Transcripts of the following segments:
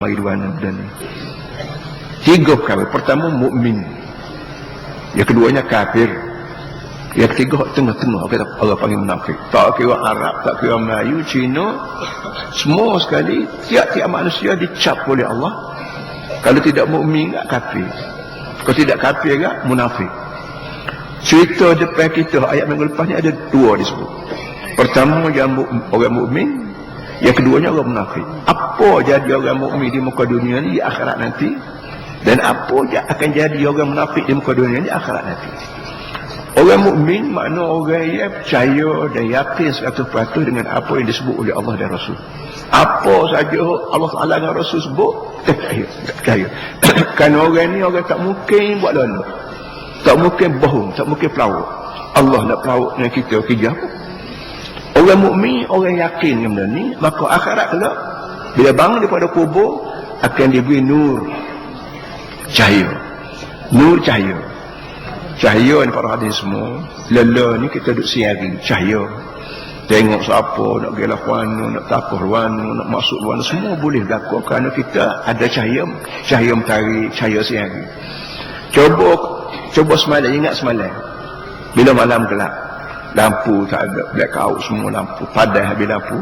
anak dan tiga perkara. Pertama mukmin. Yang keduanya kafir. Yang ketiga tengah-tengah. Kata Allah panggil munafik. Tak kira Arab tak kira Melayu Cina. Semua sekali tiap-tiap manusia dicap oleh Allah. Kalau tidak mukmin tak kafir. Kalau tidak kafir tak munafik. Cerita depan kita ayat minggu lepas ni ada dua disebut. Pertama yang orang mukmin yang keduanya orang munafik. Apa jadi orang mukmin di muka dunia ni di akhirat nanti? Dan apa akan jadi orang munafik di muka dunia ni di akhirat nanti? Orang mukmin makna orang yang percaya dan yakin 100% dengan apa yang disebut oleh Allah dan Rasul. Apa saja Allah Taala dan Rasul sebut, percaya. percaya. Kan orang ni orang tak mungkin buat lalu. Tak mungkin bohong, tak mungkin pelawak. Allah nak pelawak dengan kita kerja apa? Orang mukmin, orang yakin dengan benda ni, maka akhirat kelak bila bangun daripada kubur akan diberi nur cahaya. Nur cahaya. Cahaya ni para hadis semua. Lala ni kita duduk siari cahaya. Tengok siapa nak gelap warna, nak tapuh warna, nak masuk warna semua boleh berlaku kerana kita ada cahaya, cahaya mentari, cahaya siari. Coba coba semalam ingat semalam. Bila malam gelap, lampu tak ada blackout semua lampu padai habis lampu.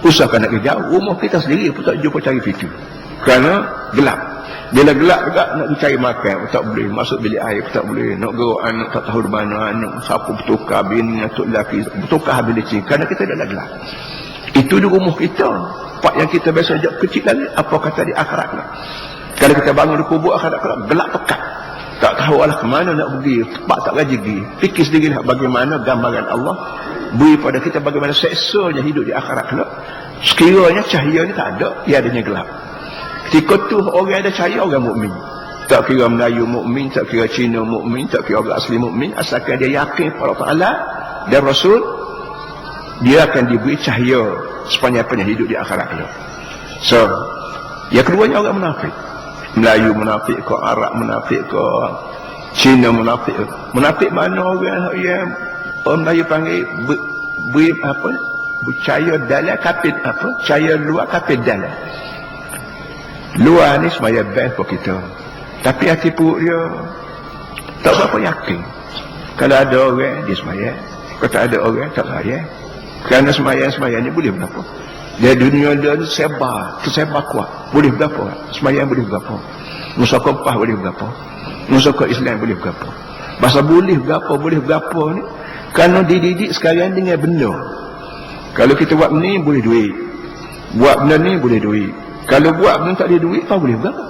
Usahakan nak kerja rumah kita sendiri pun tak jumpa cari pintu kerana gelap. Bila gelap juga nak cari makan pun tak boleh. Masuk bilik air pun tak boleh. Nak gerak anak tak tahu di mana anak. Siapa bertukar bini atuk lelaki bertukar habis licin. Kerana kita dah gelap. Itu di rumah kita. Pak yang kita biasa ajak kecil lagi apa kata di akhirat kalau kita bangun di kubur akhirat gelap pekat tahu Allah ke mana nak pergi. Tempat tak gaji pergi. Fikir sendiri lah bagaimana gambaran Allah. Beri pada kita bagaimana seksanya hidup di akhirat kelak. Sekiranya cahaya ni tak ada dia adanya gelap. Ketika tu orang ada cahaya orang mukmin. Tak kira Melayu mukmin tak kira Cina mukmin tak kira orang asli mukmin. Asalkan dia yakin pada Allah dan Rasul dia akan diberi cahaya sepanjang-panjang hidup di akhirat kelak. So yang keduanya orang munafik Melayu munafik ke Arab munafik ke Cina munafik ke munafik mana orang? Yang orang Melayu panggil ber, ber, apa? Percaya dalam kapit apa? Percaya luar kapit dalam. Luar ni semaya best for kita. Tapi hati perut dia tak berapa yakin. Kalau ada orang dia semaya. Kalau tak ada orang tak semaya. Kerana semaya-semaya ni boleh berapa dia dunia dia ni sebar, tersebar kuat. Boleh berapa? Semayang boleh berapa? Musa Kompah boleh berapa? Musa ke Islam boleh berapa? Bahasa boleh berapa, boleh berapa ni? Kerana dididik sekarang dengan benda. Kalau kita buat ni boleh duit. Buat benda ni boleh duit. Kalau buat benda tak ada duit, apa boleh berapa?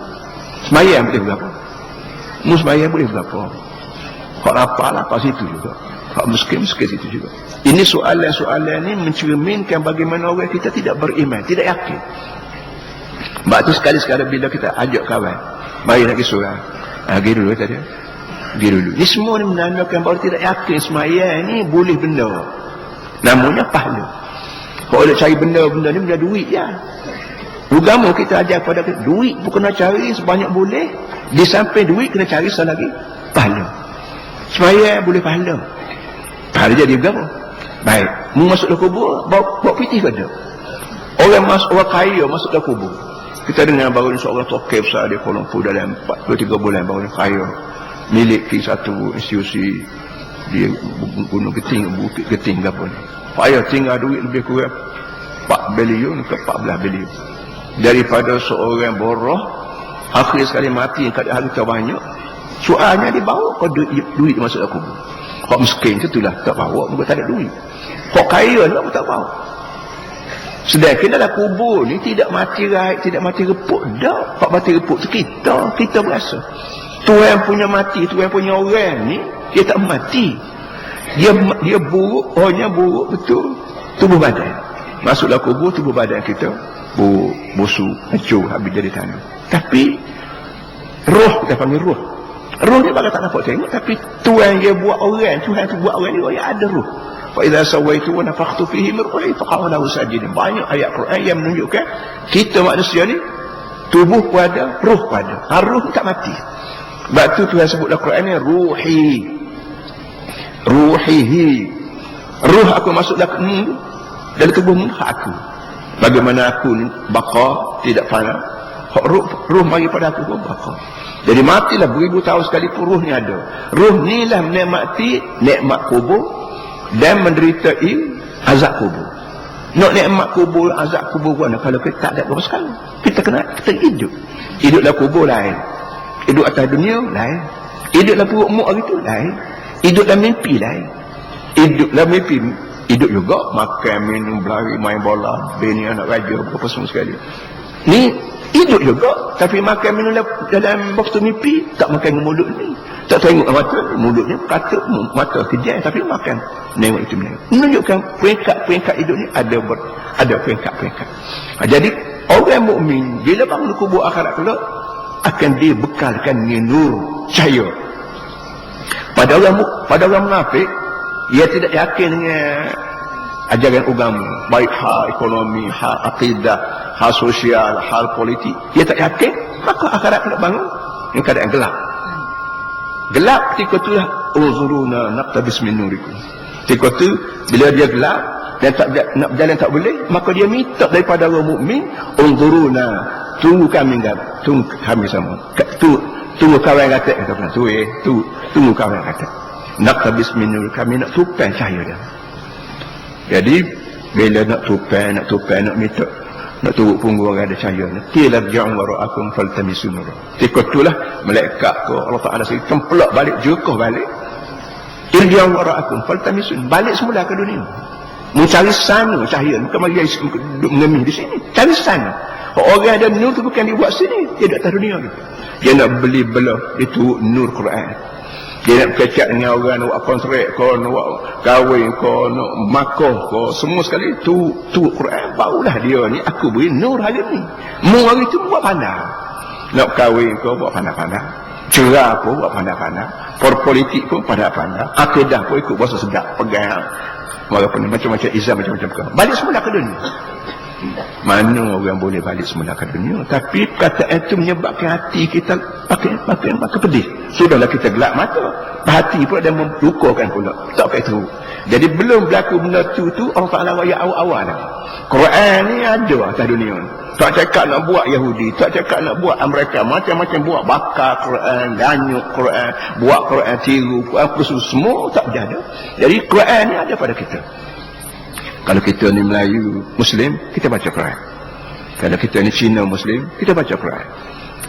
Semayang boleh berapa? Musa semayang boleh berapa? Kau lapar, lapar situ juga. Hak miskin, miskin situ juga. Ini soalan-soalan ini mencerminkan bagaimana orang kita tidak beriman, tidak yakin. Sebab tu sekali-sekala bila kita ajak kawan, mari pergi surah. Ha, pergi dulu tadi. Pergi dulu. Ini semua ni menandakan bahawa tidak yakin semayang ini boleh benda. Namanya pahala. Kalau nak cari benda-benda ni benda duit ya. Agama kita ajar kepada kita, duit pun kena cari sebanyak boleh. Di samping duit kena cari sekali lagi pahala. Semayang boleh pahala. Pahala jadi berapa? Baik. Mu masuk dalam kubur, bawa, bawa pitih ke Orang masuk, orang kaya masuk dalam kubur. Kita dengar baru ni seorang toke besar di Kuala Lumpur dalam 4-3 bulan baru ni kaya. Milik satu institusi di Gunung Geting, Bukit Geting ke apa ni. Kaya tinggal duit lebih kurang 4 bilion ke 14 bilion. Daripada seorang boroh, akhir sekali mati yang kadang harta banyak, soalnya dibawa ke duit, duit masuk dalam kubur. Kau miskin tu itulah tak bawa, bukan tak ada duit. Kau kaya lah, tak bawa. Sedangkan dalam kubur ni tidak mati raib, tidak mati reput. Dah, Pak mati reput tu kita, kita berasa. Tuhan punya mati, Tuhan punya orang ni, dia tak mati. Dia dia buruk, orangnya buruk betul. Tubuh badan. Masuklah kubur, tubuh badan kita buruk, busuk, hancur, habis dari tanah. Tapi, roh, kita panggil roh. Roh ni bakal tak nampak tengok tapi Tuhan dia buat orang, Tuhan tu buat orang orang ada roh. Fa idza sawaitu wa nafakhtu fihi min ruhi faqa'u lahu sajidin. Banyak ayat Quran yang menunjukkan kita manusia ni tubuh pun ada, roh pun ada. Ha, roh tak mati. Sebab tu Tuhan sebut dalam Quran ni ruhi. Ruhihi. Ruh aku masuk dalam hmm, dalam tubuhmu aku. Bagaimana aku ni bakar tidak fana ruh, ruh mari pada aku pun bakar. Jadi matilah beribu tahun sekali pun ruh ni ada. Ruh ni lah menikmati nikmat kubur dan menderitai azab kubur. Nak nikmat kubur, azab kubur pun kalau kita tak ada apa sekali. Kita kena kita hidup. Hidup dalam kubur lain. Hidup atas dunia lain. Hidup dalam perut muk hari tu lain. Hidup dalam mimpi lain. Hidup dalam mimpi hidup juga makan minum berlari main bola bini anak raja apa semua sekali ni hidup juga. Tapi makan minum dalam waktu mimpi tak makan dengan mulut ni. Tak tengok mata mulutnya kata mata kejam tapi makan. Nengok itu menengok menunjukkan peringkat-peringkat hidup ni ada ber, ada peringkat-peringkat. Ha, jadi orang mukmin bila bangun kubur akhirat pula akan dibekalkan dengan nur cahaya. Pada orang pada orang munafik ia tidak yakin dengan ajaran agama baik hal ekonomi hal akidah hal sosial hal politik. Ia tak yakin maka akhirat kena bangun yang keadaan gelap. Gelap ketika tu lah uzuruna naqtabis min nurikum. Ketika tu bila dia gelap dan tak nak berjalan tak boleh maka dia minta daripada orang mukmin uzuruna tunggu kami enggak tunggu kami sama tu tunggu kawan kata kata tu eh tu tunggu kawan kata. Nak habis minul kami nak tupai cahaya dia jadi bila nak tupai nak tupai nak minta nak turut punggung ada cahaya. Ni tilar ja'un wara'akum faltamisu nura tikut itulah malaikat ko Allah Ta'ala sini kempelak balik jukuh balik. Irja'un wara'akum faltamisu balik semula ke dunia. Mu cari sana cahaya. Bukan mari duduk mengemis di sini. Cari sana. Orang ada nur tu bukan dibuat sini. Dia di atas dunia ni. Dia nak beli belah itu nur Quran dia nak kecak dengan orang nak kontrak kau nak buat kahwin kau nak makoh kau semua sekali tu tu Quran. Barulah dia ni aku beri nur hari ni. Mu hari tu buat pandang. Nak kahwin kau buat pandang-pandang. Cerah pun buat pandang-pandang. Politik pun pandang-pandang. Akidah pun ikut bahasa sedap pegang. Walaupun macam-macam izam macam-macam balik semula ke dunia mana orang boleh balik semula ke dunia? Tapi kata itu menyebabkan hati kita pakai pakai pakai pedih. Sudahlah kita gelap mata. Hati pula dan melukakan pula. Tak pakai tahu jadi belum berlaku benda tu tu Allah Ta'ala waya awal-awal Quran ni ada atas dunia tak cakap nak buat Yahudi tak cakap nak buat Amerika. Macam-macam buat. Bakar Quran ganyuk Quran buat Quran tiru apa semua tak ada jadi Quran ni ada pada kita kalau kita ni Melayu Muslim, kita baca Quran. Kalau kita ni Cina Muslim, kita baca Quran.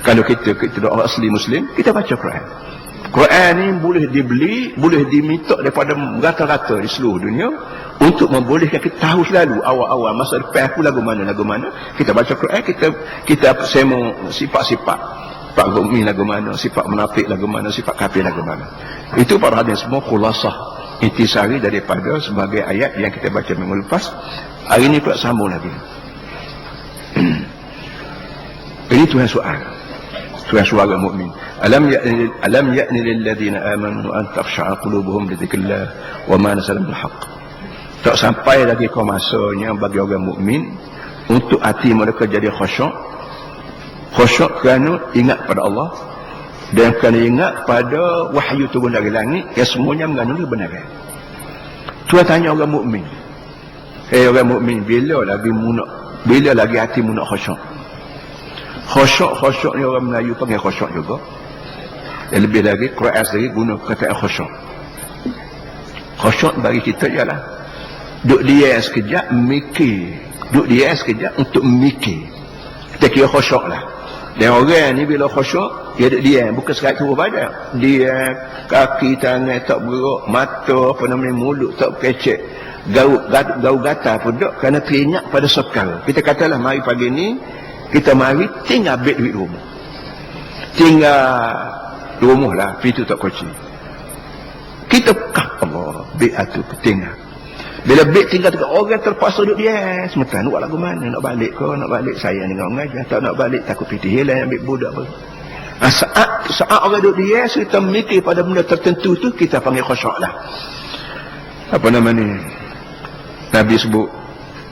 Kalau kita kita orang asli Muslim, kita baca Quran. Quran ni boleh dibeli, boleh diminta daripada rata-rata di seluruh dunia untuk membolehkan kita tahu selalu awal-awal masa depan aku lagu mana lagu mana kita baca Quran kita kita semo sifat-sifat sifat gumi lagu mana sifat menafik lagu mana sifat kafir lagu mana itu para hadis semua khulasah intisari daripada sebagai ayat yang kita baca minggu lepas hari ini pula sambung lagi ini Tuhan soal Tuhan suara mukmin. Alam ya'ni alam ya'ni lil amanu an takhsha'a qulubuhum li dzikrillah wa ma nazala bil haqq. Tak sampai lagi ke masanya bagi orang mukmin untuk hati mereka jadi khusyuk. Khusyuk kerana ingat pada Allah dan kena ingat pada wahyu turun dari langit yang semuanya mengandungi benar. Tuhan tanya orang mukmin. Eh orang mukmin bila lagi munak bila lagi hati munak khusyuk. Khusyuk khusyuk ni orang Melayu panggil khusyuk juga. Dan lebih lagi Quran sendiri guna kata khusyuk. Khusyuk bagi kita ialah duduk dia sekejap mikir. Duduk dia sekejap untuk mikir. Kita kira khusyuk lah. Dan orang ni bila khusyuk, dia duduk diam. Bukan sekat turun badan. Dia kaki, tangan tak bergerak. Mata, apa namanya, mulut tak kecek. Gau, gau gata pun duduk kerana teringat pada sekal. Kita katalah mari pagi ni, kita mari tinggal bed duit rumah. Tinggal rumah lah, pintu tak kunci. Kita Allah, bed tu tinggal. Bila beg tinggal dekat orang terpaksa duduk dia. Sementara nak buat lagu mana? Nak balik ke? Nak balik saya dengan orang ajar. Tak nak balik takut pitih hilang ambil budak pun. Ha, saat, saat orang duduk dia, kita mikir pada benda tertentu tu, kita panggil khusyuk lah. Apa nama ni? Nabi sebut,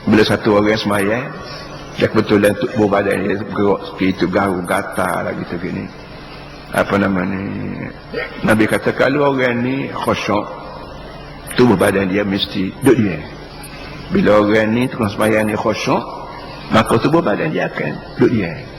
bila satu orang semayang, dia kebetulan tubuh badan dia bergerak sikit, garu, gatal lah gitu gini. Apa nama ni? Nabi kata, kalau orang ni khusyuk, tubuh badan dia mesti duduk dia. Bila orang ni tukang sembahyang ni khusyuk maka tubuh badan dia akan duduk dia